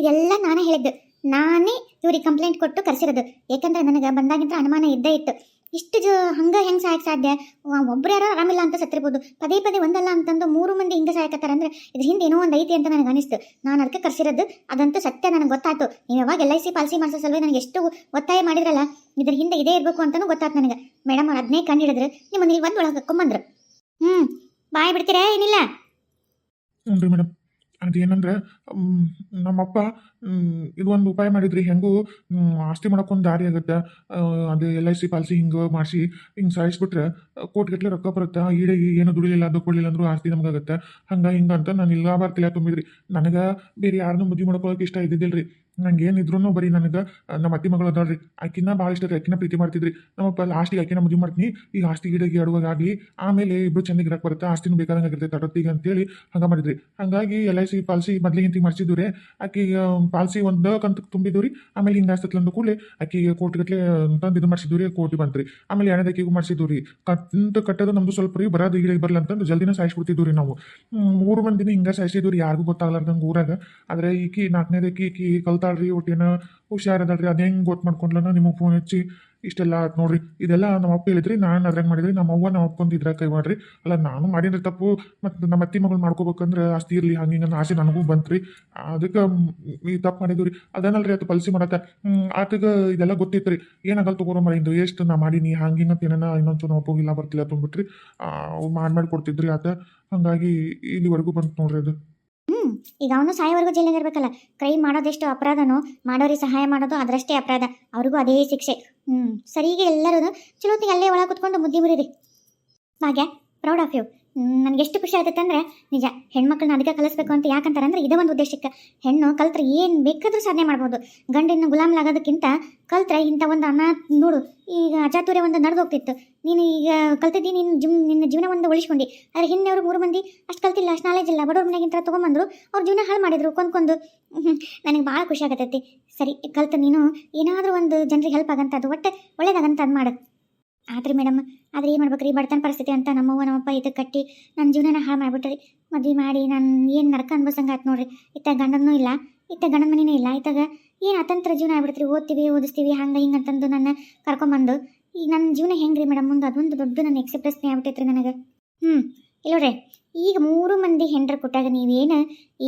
ಇದೆಲ್ಲ ನಾನೇ ಹೇಳಿದ್ದು. ನಾನೇ ಇವ್ರಿಗೆ ಕಂಪ್ಲೇಂಟ್ ಕೊಟ್ಟು ಕರೆಸಿರೋದು. ಯಾಕಂದ್ರೆ ನನಗೆ ಬಂದಾಗಿಂತ ಅನುಮಾನ ಇದ್ದೇ ಇತ್ತು. ಇಷ್ಟು ಜ ಹಂಗೆ ಹೆಂಗೆ ಸಾಯಕ್ಕೆ ಸಾಧ್ಯ? ಒಬ್ರು ಯಾರೋ ಆರಾಮಿಲ್ಲ ಅಂತ ಸತ್ತಿರ್ಬೋದು. ಪದೇ ಪದೇ ಒಂದಲ್ಲ ಅಂತಂದು ಮೂರು ಮಂದಿ ಹಿಂಗೆ ಸಾಯಕತ್ತಾರ ಅಂದರೆ ಇದ್ರ ಹಿಂದೆ ಏನೋ ಒಂದು ಐತಿ ಅಂತ ನನಗೆ ಅನಿಸ್ತು. ನಾನು ಅದಕ್ಕೆ ಕರೆಸಿರೋದು ಅದಂತೂ ಸತ್ಯ ನನಗೆ ಗೊತ್ತಾಯ್ತು. ನೀವು ಯಾವಾಗ ಎಲ್ ಐ ಸಿ ಪಾಲಿಸಿ ಮಾಡಿಸೋ ಸಲುವಾಗಿ ನನಗೆ ಎಷ್ಟು ಒತ್ತಾಯ ಮಾಡಿದ್ರಲ್ಲ, ಇದ್ರ ಹಿಂದೆ ಇದೇ ಇರಬೇಕು ಅಂತಲೂ ಗೊತ್ತಾಯ್ತು ನನಗೆ. ಮೇಡಮ್ ಅವ್ರು ಅದನ್ನೇ ಕಂಡು ಹಿಡಿದ್ರು. ನಿಮ್ಮನ್ನ ಇಲ್ಲಿ ಒಂದು ಒಳಗೆ ಕರ್ಕೊಂಬಂದ್ರು ಹ್ಞೂ ಬಾಯ್ ಬಿಡ್ತೀರಾ ಏನಿಲ್ಲ? ಹ್ಞೂ ರೀ ಮೇಡಮ್. ಅದು ಏನಂದ್ರೆ ಮ್, ನಮ್ಮಪ್ಪ ಇದು ಒಂದು ಉಪಾಯ ಮಾಡಿದ್ರಿ ಹೆಂಗೂ ಆಸ್ತಿ ಮಾಡೋಕ್ಕೊಂದು ದಾರಿ ಆಗುತ್ತೆ. ಅದು ಎಲ್ ಐ ಸಿ ಪಾಲಿಸಿ ಹಿಂಗೆ ಮಾಡಿಸಿ ಹಿಂಗೆ ಸಾಯಿಸ್ಬಿಟ್ರೆ ಕೋಟಿಗಟ್ಟಲೆ ರೊಕ್ಕ ಬರುತ್ತೆ? ಈಡೆ ಏನು ದುಡಿಲಿಲ್ಲ ಅದು ಕೊಡಲಿಲ್ಲ ಅಂದ್ರೂ ಆಸ್ತಿ ನಮಗಾಗುತ್ತೆ. ಹಂಗೆ ಹಿಂಗೆ ಅಂತ ನಾನು ಇಲ್ಲ ಬರ್ತಿಲ್ಲ ತುಂಬಿದ್ರಿ. ನನಗೆ ಬೇರೆ ಯಾರನ್ನೂ ಮದುವೆ ಮಾಡ್ಕೊಳ್ಳೋಕೆ ಇಷ್ಟ ಇದ್ದಿದ್ದಿಲ್ಲ ರೀ ನಂಗೆ ಏನಿದ್ರು ಬರೀ ನನಗೆ ನಮ್ಮ ಅತ್ತಿ ಮಗಳು ಅದಾಳ್ರಿ. ಆಕಿನ ಭಾಳ ಇಷ್ಟ ರೀ, ಆಕಿನ ಪ್ರೀತಿ ಮಾಡ್ತಿದ್ರಿ. ನಮ್ಮಪ್ಪ ಲಾಸ್ಟಿಗೆ ಆಕಿನ ಮದುವೆ ಮಾಡ್ತೀನಿ. ಈಗ ಆಸ್ತಿ ಗಿಡಗಿ ಆಗಲಿ, ಆಮೇಲೆ ಇಬ್ಬರು ಚೆನ್ನಾಗಿ ಇರಕ್ಕೆ ಬರುತ್ತೆ, ಆಸ್ತಿನೂ ಬೇಕಾದಂಗೆ ಆಗಿರ್ತೈತೆ ತಡೊತ್ತಿಗೆ ಅಂತೇಳಿ ಹಂಗೆ ಮಾಡಿದ್ರಿ. ಹಾಗಾಗಿ ಎಲ್ ಐ ಸಿ ಪಾಲಿಸಿ ಮೊದಲೇ ಹಿಂತಿಗೆ ಮಾಡಿಸಿದ್ದು ರೀ. ಆಕಿಗೆ ಪಾಲಿಸಿ ಒಂದು ಕಂತು ತುಂಬಿದ್ದು ರೀ. ಆಮೇಲೆ ಹಿಂಗೆ ಆಸ್ತತ್ಲಂದು ಕೂಡಲೇ ಆಕಿಗೆ ಕೋಟಿಗಟ್ಟಲೆ ತಂದು ಇದು ಮಾಡಿಸಿದ್ದು ರೀ ಕೋಟಿ ಬಂತು ರೀ ಆಮೇಲೆ ಎರಡನೇದಕ್ಕಿಗೂ ಮಾಡಿಸಿದ್ದು ರೀ. ಕಂತು ಕಟ್ಟೋದು ನಮ್ದು ಸ್ವಲ್ಪ ರೀ ಬರೋದು ಈಗ ಬರಲ್ಲ ಅಂತಂದು ಜಲ್ದಿನ ಸಾಯಿಸ್ಬಿಡ್ತಿದ್ದು ರೀ ನಾವು. ಮೂರು ಮಂದಿನ ಹಿಂಗೆ ಸಾಯಿಸಿದ್ದು ರೀ, ಯಾರಿಗೂ ಗೊತ್ತಾಗಲಾರ್ದಂಗೆ ಊರಾಗ. ಆದರೆ ಈಕಿ ನಾಲ್ಕನೇದಕ್ಕೆ ಈಕಿ ಕಲ್ತಾಳ್ರಿ ಒಟ್ಟೇನ ರೀ ಅದೇ ಹೆಂಗೆ ಗೊತ್ತು ಮಾಡ್ಕೊಂಡ್ಲನ ನಿಮಗೆ ಫೋನ್ ಹಚ್ಚಿ? ಇಷ್ಟೆಲ್ಲ ಆಯ್ತು ನೋಡ್ರಿ, ಇದೆಲ್ಲ ನಮ್ಮ ಅಪ್ಪ ಹೇಳಿದ್ರಿ, ನಾನು ಅದ್ರಾಗ ಮಾಡಿದ್ರಿ ನಮ್ಮ ಅವ್ವ ನಮ್ಮ ಅಪ್ಪಂದು ಇದ್ರ ಕೈ ಮಾಡ್ರಿ. ಅಲ್ಲ, ನಾನು ಮಾಡಿದ್ರೆ ತಪ್ಪು, ಮತ್ತು ನಮ್ಮ ಅತ್ತಿ ಮಗಳು ಮಾಡ್ಕೋಬೇಕಂದ್ರೆ ಆಸ್ತಿ ಇರಲಿ, ಹಂಗೆ ಹಿಂಗೆ ಆಸೆ ನನಗೂ ಬಂತ್ರಿ. ಅದಕ್ಕೆ ಈ ತಪ್ಪು ಮಾಡಿದ್ವಿ ರೀ ಅದನ್ನಲ್ರಿ ಅದು ಪಲ್ಸಿ ಮಾಡತ್ತ ಆತಗ ಇದೆಲ್ಲ ಗೊತ್ತಿತ್ತು ರೀ ಏನಾಗಲ್ಲ ತಗೋರೋ ಮರಿಂದು ಎಷ್ಟು ನಾ ಮಾಡೀನಿ, ಹಂಗೆ ಹಿಂಗೆ ಅಂತ ಏನಾನ ಇನ್ನೊಂದು ನಾವು ಇಲ್ಲ ಬರ್ತಿಲ್ಲ ತುಂಬಿಟ್ರಿ ಮಾಡಿ ಮಾಡಿ ಕೊಡ್ತಿದ್ರಿ ಆತ. ಹಾಗಾಗಿ ಇಲ್ಲಿವರೆಗೂ ಬಂತು ನೋಡ್ರಿ ಅದು. ಈಗ ಅವನು ಸಾಯೋವರೆಗೂ ಜೈಲಿಗೆ ಇರಬೇಕಲ್ಲ. ಕ್ರೈಮ್ ಮಾಡೋದೆಷ್ಟು ಅಪರಾಧನೋ, ಮಾಡೋರಿಗೆ ಸಹಾಯ ಮಾಡೋದು ಅದರಷ್ಟೇ ಅಪರಾಧ. ಅವ್ರಿಗೂ ಅದೇ ಶಿಕ್ಷೆ. ಹ್ಞೂ ಸರಿಗೆ ಎಲ್ಲರೂ ಚಲೋತ್ತಿಗೆ ಅಲ್ಲೇ ಒಳಗೆ ಕುತ್ಕೊಂಡು ಮುದ್ದೆ ಮುರಿರಿ. ಭಾಗ್ಯ ಪ್ರೌಡ್ ಆಫ್ ಯು ನನಗೆ ಎಷ್ಟು ಖುಷಿ ಆಗುತ್ತೆ ಅಂದ್ರೆ, ನಿಜ, ಹೆಣ್ಮಕ್ಳನ್ನ ಅದಕ್ಕೆ ಕಲಿಸ್ಬೇಕು ಅಂತ ಯಾಕಂತಾರೆ ಅಂದ್ರೆ ಇದೇ ಒಂದು ಉದ್ದೇಶಕ್ಕೆ. ಹೆಣ್ಣು ಕಲ್ತ್ರೆ ಏನು ಬೇಕಾದರೂ ಸಾಧನೆ ಮಾಡ್ಬೋದು. ಗಂಡಿನ ಗುಲಾಮ್ಲಾಗೋದಕ್ಕಿಂತ ಕಲ್ತ್ರೆ ಇಂಥ ಒಂದು ಅನಾಥ, ನೋಡು, ಈಗ ಅಚಾತುರ್ಯ ಒಂದು ನಡೆದು ಹೋಗ್ತಿತ್ತು ನೀನು ಈಗ ಕಲ್ತಿದ್ದಿ ನಿನ್ನ ಜಿಮ್ ನಿನ್ನ ಜೀವನ ಒಂದು ಉಳಿಸ್ಕೊಂಡು. ಆದ್ರೆ ಹಿಂದೆ ಅವರು ಮೂರು ಮಂದಿ ಅಷ್ಟು ಕಲ್ತಿಲ್ಲ, ಅಷ್ಟು ನಾಲೆಜ್ ಇಲ್ಲ. ಬಡವ್ರ ಮನೆಗಿಂತ ತೊಗೊಂಬಂದ್ರು, ಅವ್ರ ಜೀವನ ಹಾಳು ಮಾಡಿದ್ರು ಕೊಂದ್ಕೊಂಡು ನನಗೆ ಭಾಳ ಖುಷಿ ಆಗತೈತಿ ಸರಿ ಕಲ್ತು ನೀನು ಏನಾದರೂ ಒಂದು ಜನರಿಗೆ ಹೆಲ್ಪ್ ಆಗಂಥದ್ದು ಒಟ್ಟೆ ಒಳ್ಳೇದಾಗಂತ ಅದು ಮಾಡು. ಆದ್ರಿ ಮೇಡಮ್, ಆದ್ರೆ ಏನು ಮಾಡ್ಬೇಕ್ರಿ? ಬಡತನ ಪರಿಸ್ಥಿತಿ ಅಂತ ನಮ್ಮವ್ವ ನಮ್ಮಪ್ಪ ಇದಕ್ಕೆ ಕಟ್ಟಿ ನನ್ನ ಜೀವನನ ಹಾಳು ಮಾಡಿಬಿಟ್ರಿ. ಮದುವೆ ಮಾಡಿ ನಾನು ಏನು ನರಕ ಅನ್ಭವಿಸಂಗೆ ಆಯ್ತು ನೋಡ್ರಿ. ಇತ್ತ ಗಂಡನೂ ಇಲ್ಲ, ಇತ್ತ ಗಂಡನ ಮನೆಯೂ ಇಲ್ಲ. ಇತ್ತಾಗ ಏನು ಅತಂತ್ರ ಜೀವನ ಆಗ್ಬಿಡ್ತೀವಿ ಓದ್ತೀವಿ, ಓದಿಸ್ತೀವಿ, ಹಂಗೆ ಹಿಂಗೆ ಅಂತಂದು ನನ್ನ ಕರ್ಕೊಂಬಂದು. ಈಗ ನನ್ನ ಜೀವನ ಹೆಂಗೆ ರೀ ಮೇಡಮ್? ಮುಂದೆ ಅದೊಂದು ದೊಡ್ಡ ನನ್ನ ಎಕ್ಸೆಪ್ಟೆನ್ಸ್ನೇ ಆಗ್ಬಿಟ್ಟೈತ್ರಿ ನನಗೆ. ಹ್ಞೂ ಇಲ್ಲೋಡ್ರಿ ಈಗ ಮೂರು ಮಂದಿ ಹೆಂಡ್ರ ಕೊಟ್ಟಾಗ ನೀವೇನು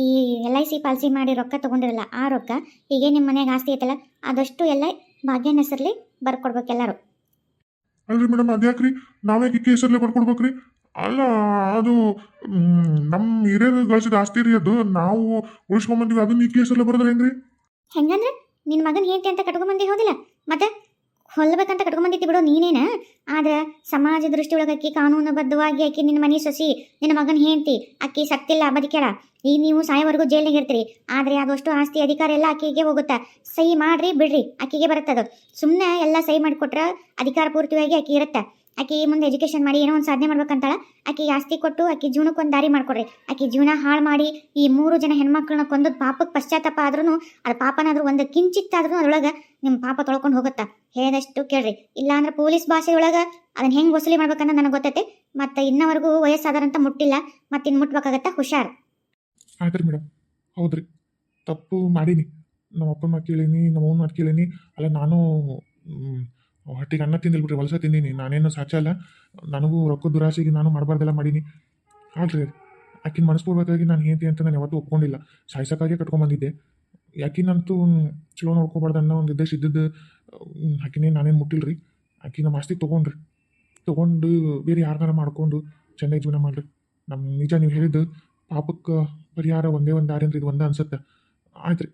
ಈ ಎಲ್ ಐ ಸಿ ಪಾಲಿಸಿ ಮಾಡಿ ರೊಕ್ಕ ತೊಗೊಂಡಿರಲ್ಲ, ಆ ರೊಕ್ಕ ಈಗ ನಿಮ್ಮ ಮನೆಯಾಗ ಆಸ್ತಿ ಐತಲ್ಲ, ಅದಷ್ಟು ಎಲ್ಲ ಭಾಗ್ಯನ ಹೆಸರಲ್ಲಿ ಬರ್ಕೊಡ್ಬೇಕು ಎಲ್ಲರೂ. ಅಲ್ರಿ ಮೇಡಮ್ ಅದ್ಯಾಕ್ರಿ ನಾವೇ ಕಿಕ್ಕಿ ಹೆಸರಲ್ಲೇ ಬರ್ಕೊಡ್ಬೇಕ್ರಿ ಅಲ್ಲ, ಅದು ನಮ್ಮ ಹಿರಿಯರು ಗಳಿಸಿದ ಆಸ್ತಿ ರೀ ಅದು. ನಾವು ಉಳಿಸ್ಕೊಂಬಂದಿವಿ ಅದನ್ನ ಇಕ್ಕಿ ಹೆಸರಲ್ಲೇ ಬರೋದ್ರೆ ಹೆಂಗ್ರಿ? ಹೆಂಗಂದ್ರೆ? ನಿನ್ನ ಮಗನ ಹೇಳ್ತಿ ಅಂತ ಕಟ್ಕೊಂಬಂದಿ ಹೌದಿಲ್ಲ? ಮತ್ತೆ ಹೊಲ್ಬೇಕಂತ ಕಟ್ಕೊಂಬಂದಿದ್ದಿ ಬಿಡು ನೀನೇನ? ಆದ್ರೆ ಸಮಾಜ ದೃಷ್ಟಿ ಅಕ್ಕಿ ಕಾನೂನುಬದ್ಧವಾಗಿ ಅಕ್ಕಿ ನಿನ್ನ ಮನೆ ಸೊಸಿ ನಿನ್ನ ಮಗನ ಹೇಳ್ತಿ ಅಕ್ಕಿ ಸತ್ತಿಲ್ಲ, ಬದುಕ್ಯಾಳ. ಈಗ ನೀವು ಸಾಯೋವರೆಗೂ ಜೈಲಿಗೆ ಇರ್ತೀರಿ. ಆದರೆ ಅದಷ್ಟು ಆಸ್ತಿ ಅಧಿಕಾರ ಎಲ್ಲ ಆಕೆಗೆ ಹೋಗುತ್ತಾ? ಸಹಿ ಮಾಡ್ರಿ, ಬಿಡ್ರಿ ಬರುತ್ತೆ ಬರುತ್ತದು. ಸುಮ್ಮನೆ ಎಲ್ಲ ಸಹಿ ಮಾಡಿಕೊಟ್ರೆ ಅಧಿಕಾರ ಪೂರ್ತಿಯಾಗಿ ಆಕೆ ಇರುತ್ತೆ? ಆಕೆ ಮುಂದೆ ಎಜುಕೇಶನ್ ಮಾಡಿ ಏನೋ ಒಂದು ಸಾಧನೆ ಮಾಡ್ಬೇಕಂತಾಳ? ಆಕೆ ಆಸ್ತಿ ಕೊಟ್ಟು ಆಕೆ ಜೀವನಕ್ಕೊಂದು ದಾರಿ ಮಾಡಿಕೊಡ್ರಿ. ಆಕೆ ಜೀವನ ಹಾಳು ಮಾಡಿ ಈ ಮೂರು ಜನ ಹೆಣ್ಮಕ್ಳನ್ನ ಕೊಂದದ್ ಪಾಪಕ್ಕೆ ಪಶ್ಚಾತ್ತಾಪ ಆದ್ರೂ ಅದು ಪಾಪನಾದ್ರೂ ಒಂದು ಕಿಂಚಿತ್ತಾದ್ರೂ ಅದ್ರೊಳಗೆ ನಿಮ್ಮ ಪಾಪ ತೊಳ್ಕೊಂಡು ಹೋಗುತ್ತಾ? ಹೇಳಿದಷ್ಟು ಕೇಳ್ರಿ. ಇಲ್ಲಾಂದ್ರೆ ಪೊಲೀಸ್ ಭಾಷೆಯೊಳಗೆ ಅದನ್ನ ಹೆಂಗೆ ವಸೂಲಿ ಮಾಡ್ಬೇಕಂತ ನನಗೆ ಗೊತ್ತೈತೆ. ಮತ್ತು ಇನ್ನವರೆಗೂ ವಯಸ್ಸಾದರಂತ ಮುಟ್ಟಿಲ್ಲ. ಮತ್ತು ಇನ್ನು ಮುಟ್ಬೇಕಾಗತ್ತಾ? ಹುಷಾರ್. ಆಯ್ತು ರೀ ಮೇಡಮ್. ಹೌದ್ರಿ. ತಪ್ಪು ಮಾಡೀನಿ. ನಮ್ಮ ಅಪ್ಪನ ಮಾತು ಕೇಳೀನಿ ನಮ್ಮ ಅವ್ನ ಮಾತು ಕೇಳೀನಿ. ಅಲ್ಲ, ನಾನು ಹೊಟ್ಟಿಗೆ ಅನ್ನ ತಿಂದಿಲ್ಲ ಬಿಡ್ರಿ ಹೊಲಸ ತಿಂದೀನಿ. ನಾನೇನು ಸಾಚ ಅಲ್ಲ. ನನಗೂ ರೊಕ್ಕ ದುರಾಸೆಗೆ ನಾನು ಮಾಡಬಾರ್ದೆಲ್ಲ ಮಾಡೀನಿ. ಆಡ್ರಿ ಆಕಿನ ಮನಸ್ಪೂರ್ವಕವಾಗಿ ನಾನು ಹೇಳ್ತಿ ಅಂತ ನಾನು ಯಾವತ್ತೂ ಒಪ್ಕೊಂಡಿಲ್ಲ. ಸಾಯ್ಸಕ್ಕಾಗೆ ಕಟ್ಕೊಂಬಂದಿದ್ದೆ ಯಾಕಿನಂತೂ ಚಲೋ ನೋಡ್ಕೋಬಾರ್ದು ಅನ್ನೋ ಒಂದು ಉದ್ದೇಶ ಇದ್ದದ್ದು ಆಕಿನೇ ನಾನೇನು ಮುಟ್ಟಿಲ್ರಿ. ಆಕಿ ನಮ್ಮ ಆಸ್ತಿ ತೊಗೊಂಡ್ರಿ. ತೊಗೊಂಡು ಬೇರೆ ಯಾರನ್ನಾರ ಮಾಡ್ಕೊಂಡು ಚೆನ್ನಾಗಿ ಜೀವನ ಮಾಡಿರಿ. ನಮ್ಮ ನಿಜ ನೀವು ಹೇಳಿದ್ದು ಪಾಪಕ್ಕೆ ಪರಿಹಾರ ಒಂದೇ ಒಂದು ದಾರಿ ಅಂದ್ರೆ ಇದು ಒಂದೇ ಅನ್ಸುತ್ತೆ. ಆಯ್ತು ರೀ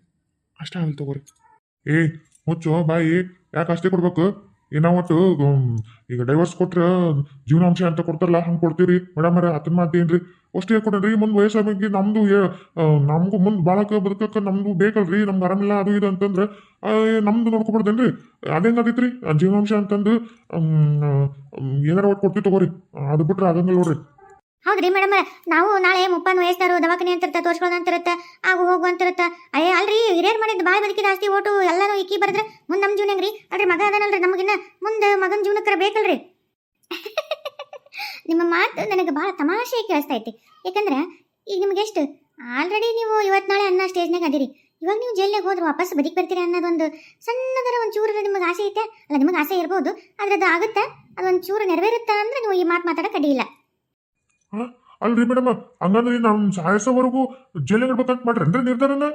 ಅಷ್ಟೇ ಆಗಲಿ ತಗೋರಿ. ಏ ಮುಚ್ಚು ಬಾಯಿ. ಯಾಕೆ ಅಷ್ಟೇ ಕೊಡ್ಬೇಕು? ಏನಾವತ್ತು ಈಗ ಡೈವರ್ಸ್ ಕೊಟ್ರೆ ಜೀವನಾಂಶ ಅಂತ ಕೊಡ್ತಾರಲ್ಲ ಹಂಗೆ ಕೊಡ್ತೀರಿ ಮೇಡಮ್ ಅರ ಅದನ್ನ ಮಾತೇನ್ರಿ ಅಷ್ಟೇ ಕೊಡ್ರಿ ಮುಂದೆ ವಯಸ್ಸಾಗಿ ನಮ್ದು ಏ- ಆ, ನಮಗೂ ಮುಂದೆ ಬಾಳಕ ಬದುಕಕ್ಕೆ ನಮ್ದು ಬೇಕಲ್ರಿ ನಮ್ಗೆ ಆರಾಮಿಲ್ಲ ಅದು ಇದು ಅಂತಂದ್ರೆ ನಮ್ದು ನೋಡ್ಕೊಬಾರ್ದೇನ್ರಿ? ರೀ ಜೀವನಾಂಶ ಅಂತಂದು ಏನಾರ ಒಟ್ಟು ಕೊಡ್ತೀವಿ ತಗೋರಿ. ಅದು ಬಿಟ್ರೆ ಆಗಂಗಿಲ್ಲ ನೋಡ್ರಿ. ಹೌದ್ರಿ ಮೇಡಮ್, ನಾವು ನಾಳೆ ಮುಪ್ಪನ್ ವಯಸ್ಸಾರು ದವಾಖಾನೆ ಅಂತಿರುತ್ತೆ ತೋರ್ಸ್ಕೊಳ್ಳೋದಂತಿರುತ್ತೆ ಆಗು ಹೋಗು ಅಂತಿರುತ್ತೆ. ಅಯ್ಯ ಅಲ್ರಿ, ಹಿರಿಯರ್ ಮಾಡಿದ ಬಾಯ್ ಬದುಕಿದ ಆಸ್ತಿ ಓಟು ಎಲ್ಲಾನು ಇಕ್ಕಿ ಬರೆದ್ರೆ ಮುಂದೆ ನಮ್ಮ ಜೀವನ ರೀ ಅಲ್ರಿ, ಮಗ ಅದನಲ್ರಿ ನಮಗಿನ್ನ ಮುಂದೆ ಮಗನ ಜೀವನಕ್ಕರ ಬೇಕಲ್ರಿ. ನಿಮ್ಮ ಮಾತು ನನಗೆ ಭಾಳ ತಮಾಷೆ ಕೇಳಿಸ್ತಾ ಐತಿ. ಯಾಕಂದ್ರೆ, ಈಗ ನಿಮ್ಗೆ ಎಷ್ಟು, ಆಲ್ರೆಡಿ ನೀವು ಇವತ್ತು ನಾಳೆ ಅನ್ನೋ ಸ್ಟೇಜ್ನಾಗ ಅದಿರಿ. ಇವಾಗ ನೀವು ಜೈಲಿಗೆ ಹೋದ್ರೆ ವಾಪಸ್ ಬದುಕಿ ಬರ್ತೀರಿ ಅನ್ನೋದೊಂದು ಸಣ್ಣದರ ಒಂದು ಚೂರು ನಿಮಗೆ ಆಸೆ ಐತೆ? ಅಲ್ಲ, ನಿಮಗೆ ಆಸೆ ಇರ್ಬೋದು, ಆದ್ರೆ ಅದು ಆಗುತ್ತೆ? ಅದೊಂದು ಚೂರು ನೆರವೇರುತ್ತೆ ಅಂದ್ರೆ ನೀವು ಈ ಮಾತು ಮಾತಾಡೋಕೆ ಅಡ್ಡಿ ಇಲ್ಲ ಅಲ್ರಿ ಮೇಡಮ್, ಹಂಗಂದ್ರೆ ನಾವು ಸಾಯಿಸೋವರೆಗೂ ಜೈಲಿಗೆ ಇಡ್ಬೇಕಂತ ಮಾಡ್ರಿ. ನಿರ್ಧಾರನ?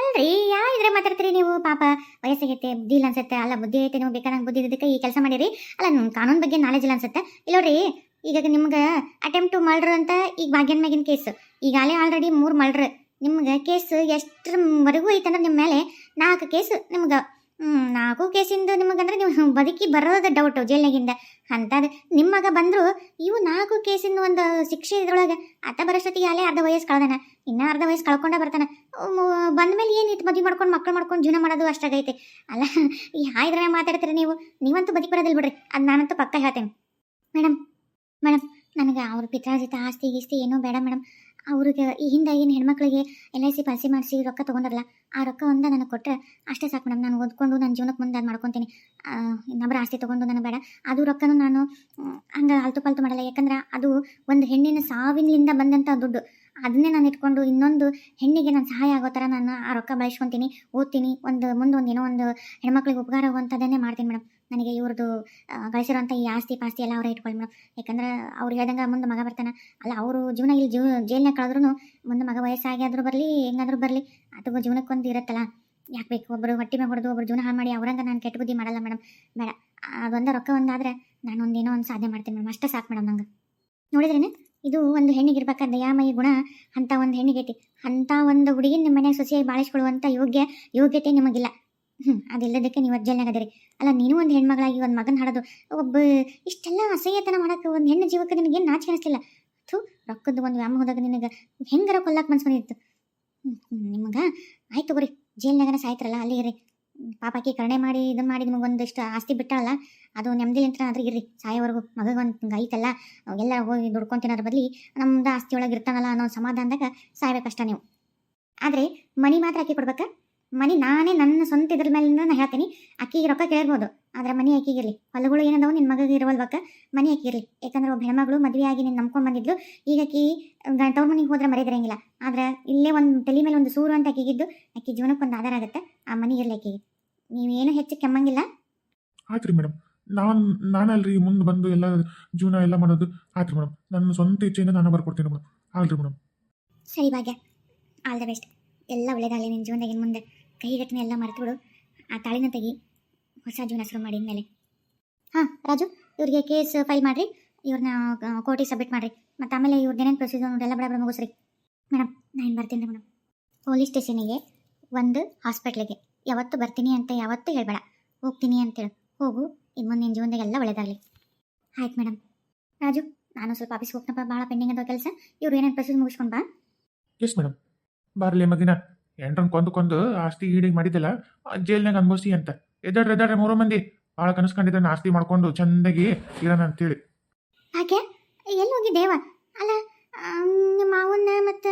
ಅಲ್ರಿ ಯಾ ಇದ್ರೆ ಮಾತಾಡ್ತೀರಿ ನೀವು? ಪಾಪ ವಯಸ್ಸಾಗೈತೆ ಬುದ್ಧಿ ಇಲ್ಲ ಅನ್ಸುತ್ತೆ, ಅಲ್ಲ ಬುದ್ಧಿ ಐತೆ, ನೀವು ಬೇಕಾದಂಗೆ ಬುದ್ಧಿ ಇದಕ್ಕೆ ಈ ಕೆಲಸ ಮಾಡಿರಿ. ಅಲ್ಲ ನಿಮ್ಮ ಕಾನೂನು ಬಗ್ಗೆ ನಾಲೆಜ್ ಇಲ್ಲ ಅನ್ಸುತ್ತೆ. ಇಲ್ಲೋರಿ ಈಗ ನಿಮ್ಗೆ ಅಟೆಂಪ್ಟ್ ಟು ಮರ್ಡರ್ ಅಂತ ಈಗ ಭಾಗ್ಯನ ಮ್ಯಾಗಿನ ಕೇಸ್ ಈಗಾಗಲೇ ಆಲ್ರೆಡಿ ಮೂರು ಮರ್ಡ್ರ್ ನಿಮ್ಗೆ ಕೇಸ್ ಎಷ್ಟರವರೆಗೂ ಐತಂದ್ರೆ ನಿಮ್ಮ ಮೇಲೆ ನಾಲ್ಕು ಕೇಸ್ ನಿಮ್ಗೆ ಹ್ಮ್, ನಾಲ್ಕು ಕೇಸಿಂದ ನಿಮಗಂದ್ರೆ ನೀವು ಬದುಕಿ ಬರೋದು ಡೌಟು ಜೈಲ್ನಾಗಿಂದ. ಅಂಥದ್ದು ನಿಮ್ಮ ಮಗ ಬಂದ್ರು ಇವು ನಾಲ್ಕು ಕೇಸಿಂದ ಒಂದು ಶಿಕ್ಷೆ ಇದ್ರೊಳಗೆ ಅತ್ತ ಬರೋಷ್ಟೊತ್ತಿಗೆ ಅಲ್ಲೇ ಅರ್ಧ ವಯಸ್ಸು ಕಳ್ದಾನ. ಇನ್ನೂ ಅರ್ಧ ವಯಸ್ಸು ಕಳ್ಕೊಂಡೇ ಬರ್ತಾನೆ. ಬಂದ್ಮೇಲೆ ಏನಿತ್ತು ಮದುವೆ ಮಾಡ್ಕೊಂಡು ಮಕ್ಕಳು ಮಾಡ್ಕೊಂಡು ಜೀವನ ಮಾಡೋದು ಅಷ್ಟಾಗೈತೆ. ಅಲ್ಲ ಈ ಹಾಯ್ದ್ರೆ ಮಾತಾಡ್ತೀರಿ ನೀವು. ನೀವಂತೂ ಬದುಕಿ ಬರೋದಿಲ್ಲ ಬಿಡ್ರಿ. ಅದು ನಾನಂತೂ ಪಕ್ಕ ಹೇಳ್ತೇನೆ. ಮೇಡಮ್ ಮೇಡಮ್ ನನಗೆ ಅವ್ರ ಪಿತ್ರಾರ್ಜಿತ ಆಸ್ತಿ ಗೀಸ್ತಿ ಏನೂ ಬೇಡ ಮೇಡಮ್ ಅವ್ರಿಗೆ ಈ ಹಿಂದೆ ಏನು ಹೆಣ್ಮಕ್ಳಿಗೆ ಎಲ್ ಐ ಸಿ ಪಾಲಿಸಿ ಮಾಡಿಸಿ ರೊಕ್ಕ ತೊಗೊಂಡರಲ್ಲ, ಆ ರೊಕ್ಕ ಒಂದ ನನಗೆ ಕೊಟ್ಟರೆ ಅಷ್ಟೇ ಸಾಕು ಮೇಡಮ್ ನಾನು ಓದ್ಕೊಂಡು ನನ್ನ ಜೀವನಕ್ಕೆ ಮುಂದೆ ಅದು ಮಾಡ್ಕೊತೀನಿ. ಇನ್ನೊಬ್ಬರ ಆಸ್ತಿ ತೊಗೊಂಡು ನನಗೆ ಬೇಡ. ಅದು ರೊಕ್ಕನೂ ನಾನು ಹಂಗೆ ಆಲ್ತು ಪಾಲ್ತು ಮಾಡಲ್ಲ. ಯಾಕಂದ್ರೆ ಅದು ಒಂದು ಹೆಣ್ಣಿನ ಸಾವಿನಿಂದ ಬಂದಂಥ ದುಡ್ಡು. ಅದನ್ನೇ ನಾನು ಇಟ್ಕೊಂಡು ಇನ್ನೊಂದು ಹೆಣ್ಣಿಗೆ ನಾನು ಸಹಾಯ ಆಗೋ ಥರ ನಾನು ಆ ರೊಕ್ಕ ಬಳಸ್ಕೊತೀನಿ, ಓದ್ತೀನಿ. ಒಂದು ಮುಂದೆ ಒಂದು ಏನೋ ಒಂದು ಹೆಣ್ಮಕ್ಳಿಗೆ ಉಪಕಾರ ಆಗುವಂಥದ್ದನ್ನೇ ಮಾಡ್ತೀನಿ ಮೇಡಮ್ ನನಗೆ ಇವ್ರದ್ದು ಗಳಿಸಿರೋಂಥ ಈ ಆಸ್ತಿ ಪಾಸ್ತಿ ಎಲ್ಲ ಅವರೇ ಇಟ್ಕೊಳ್ಳಿ ಮೇಡಮ್ ಯಾಕಂದ್ರೆ ಅವ್ರು ಹೇಳ್ದಂಗೆ ಮುಂದೆ ಮಗ ಬರ್ತಾನೆ. ಅಲ್ಲ, ಅವರು ಜೀವನ ಇಲ್ಲಿ ಜೀವ ಜೈಲ್ನಾಗ ಕಳೆದ್ರೂ ಮುಂದೆ ಮಗ ವಯಸ್ಸಾಗಿ ಆದರೂ ಬರಲಿ, ಹೆಂಗಾದ್ರೂ ಬರಲಿ ಅದು ಜೀವನಕ್ಕೊಂದು ಇರುತ್ತಲ್ಲ. ಯಾಕೆ ಬೇಕು? ಒಬ್ಬರು ಹೊಟ್ಟೆ ಮೇಲೆ ಹೊಡೆದು ಒಬ್ಬರು ಜೀವನ ಹಾಳು ಮಾಡಿ ಅವ್ರಂಗೆ ನಾನು ಕೆಟ್ಟ ಬುದ್ಧಿ ಮಾಡಲ್ಲ ಮೇಡಮ್ ಬೇಡ. ಅದೊಂದು ರೊಕ್ಕ ಒಂದಾದರೆ ನಾನು ಒಂದೇನೋ ಒಂದು ಸಾಧನೆ ಮಾಡ್ತೀನಿ ಮೇಡಮ್ ಅಷ್ಟೇ ಸಾಕು ಮೇಡಮ್ ನಂಗೆ. ನೋಡಿದ್ರೇನೆ? ಇದು ಒಂದು ಹೆಣ್ಣಿಗೆ ಇರ್ಬೇಕಾದ ದಯಾಮಯಿ ಗುಣ. ಅಂತ ಒಂದು ಹೆಣ್ಣಿಗೈತಿ. ಅಂತ ಒಂದು ಹುಡುಗಿನ ನಿಮ್ಮ ಮನೆಯಾಗ ಸೊಸೆಯಾಗಿ ಬಾಳಿಸ್ಕೊಳ್ಳುವಂಥ ಯೋಗ್ಯ, ಯೋಗ್ಯತೆ ನಿಮಗಿಲ್ಲ. ಅದಿಲ್ಲದಕ್ಕೆ ನೀವು ಅಜ್ಜಲ್ನಾಗ ಅಲ್ಲ, ನೀನು ಒಂದು ಹೆಣ್ಮಗಳಾಗಿ ಒಂದು ಮಗನ ಹಾಡೋದು, ಒಬ್ಬ ಇಷ್ಟೆಲ್ಲ ಅಸಹ್ಯತನ ಮಾಡೋಕೆ ಒಂದು ಹೆಣ್ಣು ಜೀವಕ್ಕೆ ನಿನಗೇನು ನಾಚಿಕೆ ಅನಿಸ್ಲಿಲ್ಲ ಥೂ, ರೊಕ್ಕದ ಒಂದು ವ್ಯಾಮೋಹದಾಗ ನಿನಗೆ ಹೆಂಗಾರ ಕೊಲ್ಲಕ್ಕೆ ಮನ್ಸು ಬಂದಿತ್ತು? ನಿಮಗೆ? ಆಯ್ತು ತಗೋರಿ, ಜೈಲ್ನಾಗನ ಸಾಯ್ತಾರಲ್ಲ, ಅಲ್ಲಿ ಇರಿ ಪಾಪಾಕಿ ಕರ್ಣೆ ಮಾಡಿ ಇದು ಮಾಡಿ ನಿಮಗೆ ಒಂದಿಷ್ಟು ಆಸ್ತಿ ಬಿಟ್ಟಲ್ಲ ಅದು ನೆಮ್ಮದಿ ಅಂತ ಆದ್ರೆ ಇರ್ರಿ. ಸಾಯೋವರೆಗೂ, ಮಗಗೆ ಒಂದು ಐತಲ್ಲ ಎಲ್ಲ ಹೋಗಿ ದುಡ್ಕೊಂತಿನೋದ್ರ ಬದಲಿ ನಮ್ದು ಆಸ್ತಿ ಒಳಗೆ ಇರ್ತಾನಲ್ಲ ಅನ್ನೋ ಸಮಾಧಾನದಾಗ ಸಾಯ್ಬೇಕಷ್ಟ ನೀವು. ಆದರೆ ಮನಿ ಮಾತ್ರ ಹಾಕಿ ಕೊಡ್ಬೇಕಾ? ಮನಿ ನಾನೇ ನನ್ನ ಸ್ವಂತ ಇದ್ರ ಮೇಲೆ ನಾನು ಹೇಳ್ತೀನಿ. ಅಕ್ಕಿಗೆ ರೊಕ್ಕ ಕೇಳ್ಬೋದು. ಆದ್ರೆ ಮನಿ ಆಕಿಗಿರ್ಲಿ ಹೊಲಗಳು ಏನದವು ನಿನ್ನ ಮಗಗೆ ಮನೆ ಮನಿ ಆಕಿರ್ಲಿ ಯಾಕಂದ್ರೆ ಒಬ್ಬ ಹೆಣ್ಮಗಳು ಮದುವೆ ಆಗಿ ನೀನು ನಂಬ್ಕೊಂಡು ಬಂದಿದ್ಲು. ಈಗ ಆಕಿ ತವ್ರ ಮನೆಗೆ ಹೋದ್ರೆ ಮರೆದಿರಂಗಿಲ್ಲ ಆದ್ರೆ ಇಲ್ಲೇ ಒಂದು ತಲೆ ಮೇಲೆ ಒಂದು ಸೂರು ಅಂತ ಆಕಿಗಿದ್ದು ಆಕಿ ಜೀವನಕ್ಕೆ ಒಂದು ಆಧಾರ ಆಗುತ್ತೆ. ಆ ಮನಿ ಇರಲಿ ಆಕಿಗೆ ನೀವೇನು ಹೆಚ್ಚು ಕೆಮ್ಮಂಗಿಲ್ಲ. ಆಯ್ತು ರೀ ಮೇಡಮ್ ನಾನು ನಾನಲ್ರಿ ಮುಂದೆ ಬಂದು ಎಲ್ಲ ಜೀವನ ಎಲ್ಲ ಮಾಡೋದು ಆಯ್ತು ರೀ ಮೇಡಮ್ ನನ್ನ ಸ್ವಂತ ಇಚ್ಛೆಯಿಂದ ನಾನು ಬರ್ಕೊಡ್ತೀನಿ ಮೇಡಮ್ ಆಗ್ಲಿ ಮೇಡಮ್ ಸರಿ ಭಾಗ್ಯ. All the best. ಎಲ್ಲ ಒಳ್ಳೇದಾಗಲಿ ನಿನ್ನ ಜೀವನದಾಗ ಇನ್ನು ಮುಂದೆ ಘಟನೆ ಎಲ್ಲ ಮರೆತು ಬಿಡು ಆ ತಾಳಿನ ತೆಗಿ. ಹೊಸ ಜೀವನ ಶುರು ಮಾಡಿದ ಮೇಲೆ ಹಾಂ, ರಾಜು, ಇವರಿಗೆ ಕೇಸ್ ಫೈಲ್ ಮಾಡಿರಿ. ಇವ್ರನ್ನ ಕೋರ್ಟಿಗೆ ಸಬ್ಮಿಟ್ ಮಾಡಿರಿ. ಮತ್ತು ಆಮೇಲೆ ಇವ್ರದ್ದು ಏನೇನು ಪ್ರೊಸೀಜರ್ ನೋಡೆಲ್ಲ ಬಡ ಬಡ ಮುಗಿಸ್ರಿ. ಮೇಡಮ್ ನಾನು ಬರ್ತೀನಿ ರೀ ಮೇಡಮ್ ಪೊಲೀಸ್ ಸ್ಟೇಷನಿಗೆ ಒಂದು ಹಾಸ್ಪಿಟ್ಲಿಗೆ ಯಾವತ್ತು ಬರ್ತೀನಿ ಅಂತ ಯಾವತ್ತೂ ಹೇಳ್ಬೇಡ. ಹೋಗ್ತೀನಿ ಅಂತೇಳು ಹೋಗು ಇನ್ನು ಮುಂದೆ ನಿನ್ನ ಜೀವನದಾಗ ಎಲ್ಲ ಒಳ್ಳೇದಾಗಲಿ. ಆಯ್ತು ಮೇಡಮ್ ರಾಜು, ನಾನು ಸ್ವಲ್ಪ ಆಫೀಸ್ಗೆ ಹೋಗ್ತಪ್ಪ ಭಾಳ ಪೆಂಡಿಂಗ್ ಅದ ಕೆಲಸ. ಇವ್ರು ಏನೇನು ಪ್ರೊಸೀಜರ್ ಮುಗಿಸ್ಕೊಂಡು ಬಾ. ಎಸ್ ಮೇಡಮ್ ಬರಲಿ ಮಗಿನ. ಎಂಟ್ರನ್ ಕೊಂದು ಕೊಂದು ಆಸ್ತಿ ಈಡಿಗೆ ಮಾಡಿದ್ದಲ್ಲ ಜೈಲ್ನಾಗ ಅನ್ಭವಿಸಿ ಅಂತ. ಎದ್ದಾಡ್ರಿ ಎದ್ದಾಡ್ರಿ ಮೂರು ಮಂದಿ. ಭಾಳ ಕನಸ್ಕೊಂಡಿದ್ದಾನೆ ಆಸ್ತಿ ಮಾಡ್ಕೊಂಡು ಚಂದಾಗಿ ಇರೋಣ ಅಂತೇಳಿ. ಆಕೆ ಎಲ್ಲಿ ಹೋಗಿದ್ದೇವ ಅಲ್ಲ ನಿಮ್ಮ ಮಾವನ್ನ ಮತ್ತು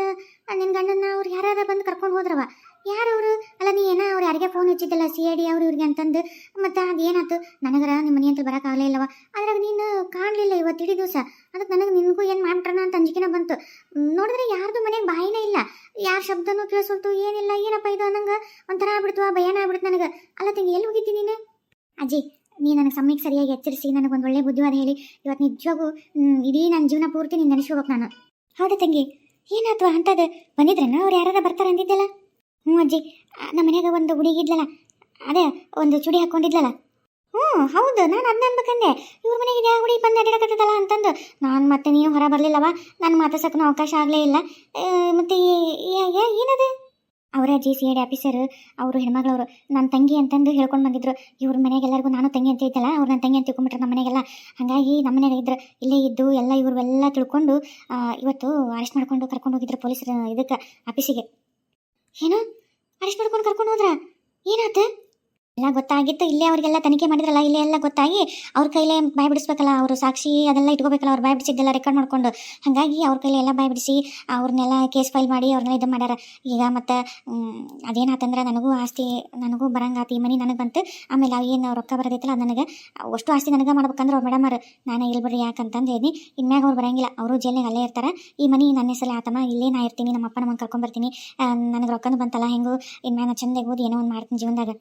ನಿನ್ನ ಗಂಡನ್ನ ಅವ್ರು ಯಾರಾರ ಬಂದು ಕರ್ಕೊಂಡು ಹೋದ್ರವ? ಯಾರು ಅವರು? ಅಲ್ಲ, ನೀ ಏನ ಅವ್ರು ಯಾರಿಗೆ ಫೋನ್ ಹಚ್ಚಿದ್ದಲ್ಲ ಸಿ ಐ ಡಿ ಅವ್ರು ಇವ್ರಿಗೆ ಅಂತಂದು? ಮತ್ತು ಅದು ಏನಾಯ್ತು ನನಗರ ನಿಮ್ಮ ಮನೆ ಅಂತ ಬರೋಕ್ಕಾಗಲೇ ಇಲ್ಲವ? ಅದ್ರಾಗ ನೀನು ಕಾಣಲಿಲ್ಲ ಇವತ್ತು ಇಡೀ ದಿವಸ. ಅದಕ್ಕೆ ನನಗೆ ನಿನಗೂ ಏನು ಮಾಡ್ಬಿಟ್ರನ ಅಂತ ಅಂಜಿಕೆನ ಬಂತು. ನೋಡಿದ್ರೆ ಯಾರ್ದು ಮನೆಗೆ ಬಾಯಿನೇ ಇಲ್ಲ. ಯಾರ ಶಬ್ದನೂ ಕೇಳಿಸ್ಕೊಳ್ತು ಏನಿಲ್ಲ, ಏನಪ್ಪ ಇದು ಅನ್ನಂಗೆ? ಒಂಥರ ಆಗ್ಬಿಡ್ತು ಭಯನ ಆಗ್ಬಿಡ್ತು ನನಗೆ. ಅಲ್ಲ ತಂಗಿ, ಎಲ್ಲಿ ಹೋಗಿದ್ದಿ ನೀನು? ಅಜ್ಜಿ, ನೀ ನನಗೆ ಸಮಯಕ್ಕೆ ಸರಿಯಾಗಿ ಎಚ್ಚರಿಸಿ, ನನಗೆ ಒಂದು ಒಳ್ಳೆ ಬುದ್ಧಿವಾದ ಹೇಳಿ. ಇವತ್ತು ನಿಜವಾಗೂ ಇಡೀ ನನ್ನ ಜೀವನ ಪೂರ್ತಿ ನೀನು ನೆನೆಸ್ಕೋಬೇಕು ನಾನು. ಹೌದಾ ತಂಗಿ. ಏನಾಯ್ತು ಅಂಥದ್ದು ಬಂದಿದ್ರನ? ಅವ್ರು ಯಾರು ಬರ್ತಾರೆ ಅಂದಿದ್ದಲ್ಲ? ಹ್ಞೂ ಅಜ್ಜಿ ನಮ್ಮ ಮನೆಯಾಗ ಒಂದು ಹುಡುಗಿ ಇದ್ಲಲ್ಲ, ಅದೇ, ಒಂದು ಚುಡಿ ಹಾಕ್ಕೊಂಡಿದ್ಲಲ್ಲ ಹ್ಞೂ ಹೌದು. ನಾನು ಅದನ್ನ ಅನ್ಬೇಕಂದೆ ಇವ್ರ ಮನೆಗೆ ಯಾವ ಹುಡುಗಿ ಬಂದು ಅಡ್ಡಾಡಕತ್ತದಲ್ಲ ಅಂತಂದು. ನಾನು ಮತ್ತೆ ನೀವು ಹೊರ ಬರಲಿಲ್ಲವ? ನಾನು ಮಾತಾಡ್ಸೋಕ್ಕೂ ಅವಕಾಶ ಆಗಲೇ ಇಲ್ಲ. ಮತ್ತೆ ಏನದು? ಅವರ G C I D officer ಅವರು ಹೆಣ್ಮಗಳವರು ನನ್ನ ತಂಗಿ ಅಂತಂದು ಹೇಳ್ಕೊಂಡು ಬಂದಿದ್ರು. ಇವ್ರ ಮನೆಗೆ ಎಲ್ಲರಿಗೂ ನಾನು ತಂಗಿ ಅಂತ ಇದ್ದಲ್ಲ, ಅವ್ರು ನನ್ನ ತಂಗಿ ಅಂತ ತಿಳ್ಕೊಂಬಿಟ್ರೆ ನಮ್ಮ ಮನೆಗೆಲ್ಲ. ಹಾಗಾಗಿ ನಮ್ಮ ಮನೆಯಾಗ ಇದ್ರು, ಇಲ್ಲೇ ಇದ್ದು, ಎಲ್ಲ ಇವ್ರೆಲ್ಲ ತಿಳ್ಕೊಂಡು ಇವತ್ತು ಅರೆಸ್ಟ್ ಮಾಡ್ಕೊಂಡು ಕರ್ಕೊಂಡು ಹೋಗಿದ್ರು ಪೊಲೀಸರು ಇದಕ್ಕೆ ಆಫೀಸಿಗೆ ಏನು? ಅರೆಸ್ಟ್ ಮಾಡ್ಕೊಂಡು ಕರ್ಕೊಂಡು ಹೋದ್ರ? ಏನಾತ? ಎಲ್ಲ ಗೊತ್ತಾಗಿತ್ತು. ಇಲ್ಲೇ ಅವರಿಗೆಲ್ಲ ತನಿಖೆ ಮಾಡಿದ್ರಲ್ಲ, ಇಲ್ಲೇ ಎಲ್ಲ ಗೊತ್ತಾಗಿ ಅವ್ರ ಕೈಲೇ ಬಾಯ್ ಬಿಡಿಸ್ಬೇಕಲ್ಲ ಅವರು ಸಾಕ್ಷಿ ಅದೆಲ್ಲ ಇಟ್ಕೋಬೇಕಲ್ಲ, ಅವ್ರು ಬಾಯ್ ಬಿಡಿಸಿದ್ದೆಲ್ಲ ರೆಕಾರ್ಡ್ ಮಾಡ್ಕೊಂಡು. ಹಾಗಾಗಿ ಅವ್ರ ಕೈಲಿ ಎಲ್ಲ ಬಾಯ್ ಬಿಡಿಸಿ ಅವ್ರನ್ನೆಲ್ಲ ಕೇಸ್ ಫೈಲ್ ಮಾಡಿ ಅವ್ರನ್ನೆಲ್ಲ ಇದು ಮಾಡ್ಯಾರ. ಈಗ ಮತ್ತು ಅದೇನಾತಂದ್ರೆ ನನಗೂ ಆಸ್ತಿ, ನನಗೂ ಬರಂಗಾತಿ ಈ ಮನೆ ನನಗೆ ಬಂತು. ಆಮೇಲೆ ಏನು ರೊಕ್ಕ ಬರೋದಿತ್ತಲ್ಲ ನನಗೆ, ಅಷ್ಟು ಆಸ್ತಿ ನನಗೆ ಮಾಡ್ಬೇಕಂದ್ರೆ ಅವ್ರು ಮೇಡಮ್ ನಾನು ಇಲ್ಲಿ ಬರ್ರಿ ಯಾಕಂತಂದು ಹೇಳಿ. ಇನ್ಮ್ಯಾಗ ಅವ್ರು ಬರಂಗಿಲ್ಲ. ಅವರು ಜೈಲಿನಾಗ ಅಲ್ಲೇ ಇರ್ತಾರೆ. ಈ ಮನೆ ನನ್ನ ಹೆಸರಲ್ಲಿ ಆತಮ್ಮ, ಇಲ್ಲೇ ನಾ ಇರ್ತೀನಿ ನಮ್ಮ ಅಪ್ಪ ನಮ್ಮನ್ನು ಕರ್ಕೊಂಡ್ಬರ್ತೀನಿ ನನಗೆ ರೊಕ್ಕನೂ ಬಂತಲ್ಲ, ಹೆಂಗೂ? ಇನ್ಮ್ಯಾಗ ಚಂದಾಗಿ ಓದಿ ಏನೋ ಒಂದು ಮಾಡ್ತೀನಿ ಜೀವನದಾಗ.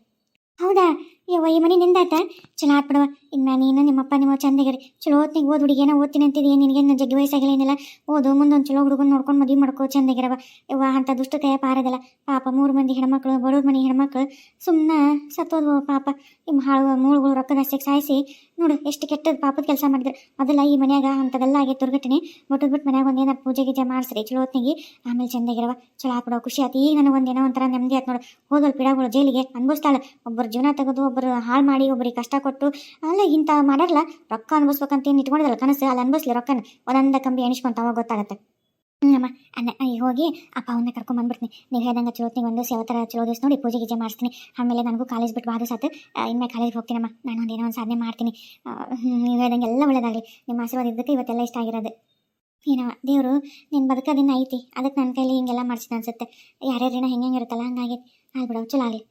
ಹೌದಾ ಯವ್ವ, ಈ ಮನೆ ನಿಂದಾತ ಚಲೋ ಆತ್ ಬಿಡವ ಇನ್ನು ನೀನು ನಿಮ್ಮಪ್ಪ, ನಿಮ್ಮ ಚಂದಾಗಿರಿ. ಚಲೋ ಹೊತ್ತಿಗೆ ಓದ್ ಹುಡುಗಿ ಏನೋ ಓದ್ತೀನಿ ಅಂತಿದೀಯ ನಿನಗೆ ನನ್ನ ಜಗ್ಗಿ ವಯಸ್ಸಾಗಿಲ್ಲ ಏನಿಲ್ಲ ಓದು, ಮುಂದೊಂದು ಚಲೋ ಹುಡುಗನ ನೋಡ್ಕೊಂಡು ಮದುವೆ ಮಾಡ್ಕೋ ಚಂದಾಗಿರವ ಯವ್ವ ದುಷ್ಟ ದುಷ್ಟತೆ ಪಾರದಲ್ಲ. ಪಾಪ ಮೂರು ಮಂದಿ ಹೆಣ್ಮಕ್ಳು, ಬಡವ್ರ ಮನೆ ಹೆಣ್ಮಕ್ಳು. ಸುಮ್ಮನೆ ಸತ್ತೋದ್ವು ಪಾಪ. ನಿಮ್ಮ ಹಾಳು, ಮೂಳುಗಳು ರೊಕ್ಕದಷ್ಟಕ್ಕೆ ಸಾಯಿಸಿ. ನೋಡು, ಎಷ್ಟು ಕೆಟ್ಟದ ಪಾಪದ ಕೆಲಸ ಮಾಡಿದ್ರು ಮೊದಲ ಈ ಮನ್ಯಾಗ ಅಂಥದೆಲ್ಲ ಆಗಿ ದುರ್ಘಟನೆ. ಬಿಟ್ಟು ಮನ್ಯಾಗ ಒಂದು ಏನಾರು ಪೂಜೆ ಗೀಜೆ ಮಾಡಿಸ್ರಿ. ಚಲೋ ಹೊತ್ತಿಗೆ. ಆಮೇಲೆ ಚಂದಾಗಿರವ ಚಲೋ ಹಾಕ್ಬಿಡೋ ಖುಷಿ ಆಯ್ತು ಈಗ ನನಗೆ ಒಂದೇನೋ ಒಂಥರ ನೆಮ್ಮದಿ ಆಯ್ತು ನೋಡು. ಹೋದಲ್ ಪಿಡಾಗಳು ಜೈಲಿಗೆ ಅನ್ಭವಿಸ್ತಾಳೆ. ಒಬ್ಬರು ಜೀವನ ತೆಗೆದು ಒಬ್ಬರು ಹಾಳು ಮಾಡಿ ಒಬ್ಬರಿಗೆ ಕಷ್ಟ ಕೊಟ್ಟು, ಅಲ್ಲ ಇಂಥ ಮಾಡಾರಲ್ಲ ರೊಕ್ಕ ಅನ್ಭವಿಸ್ಬೇಕಂತ ಏನು ಇಟ್ಕೊಂಡಿದ್ದಲ್ಲ ಕನಸು, ಅಲ್ಲಿ ಅನ್ಭವಿಸ್ಲಿ ರೊಕ್ಕನ. ಒಂದೊಂದ ಕಂಬಿ ಎಣಿಸ್ಕೊಂತಾವ ಗೊತ್ತಾಗತ್ತೆ. ಹ್ಞೂಮ್ಮ ಅನ್ನ ಹೋಗಿ, ಅಪ್ಪ ಅವನ್ನ ಕರ್ಕೊಂಡ್ ಬಂದ್ಬಿಡ್ತೀನಿ. ನೀವು ಹೇಳ್ದಂಗೆ ಚಲೋತ್ನಿಗೆ ಒಂದು ಥರ ಚಲೋ ದಿವಸ ನೋಡಿ ಪೂಜೆ ಗೀಜೆ ಮಾಡಿಸ್ತೀನಿ. ಆಮೇಲೆ ನನಗೂ ಕಾಲೇಜ್ ಬಿಟ್ಟು ಬಾದು ಸಾತು ಇನ್ಮೇಲೆ ಕಾಲೇಜ್ಗೆ ಹೋಗ್ತೀನಮ್ಮ ನಾನು ಒಂದು ಏನೋ ಒಂದು ಸಾಧನೆ ಮಾಡ್ತೀನಿ. ನೀವು ಹೇಳ್ದಂಗೆ ಎಲ್ಲ ಒಳ್ಳೇದಾಗಲಿ. ನಿಮ್ಮ ಆಶೀರ್ವಾದ ಇದ್ದಕ್ಕೆ ಇವತ್ತೆಲ್ಲ ಇಷ್ಟ ಆಗಿರೋದು. ಏನೋ ದೇವರು ನಿನ್ನ ಬದುಕೋದಿನ ಐತಿ. ಅದಕ್ಕೆ ನನ್ನ ಕೈಲಿ ಹಿಂಗೆಲ್ಲ ಮಾಡಿಸಿದ ಅನ್ಸುತ್ತೆ. ಯಾರ್ಯಾರೇನೋ ಹೆಂಗೆ ಇರುತ್ತಲ್ಲ, ಹಂಗಾಗಿ. ಆಗ್ಬಿಡೋ ಚಲೋ ಆಗಲಿ.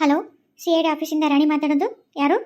ಹಲೋ? ಸಿ ಐ ಡಿ ಆಫೀಸಿಂದ ರಾಣಿ ಮಾತಾಡೋದು ಯಾರು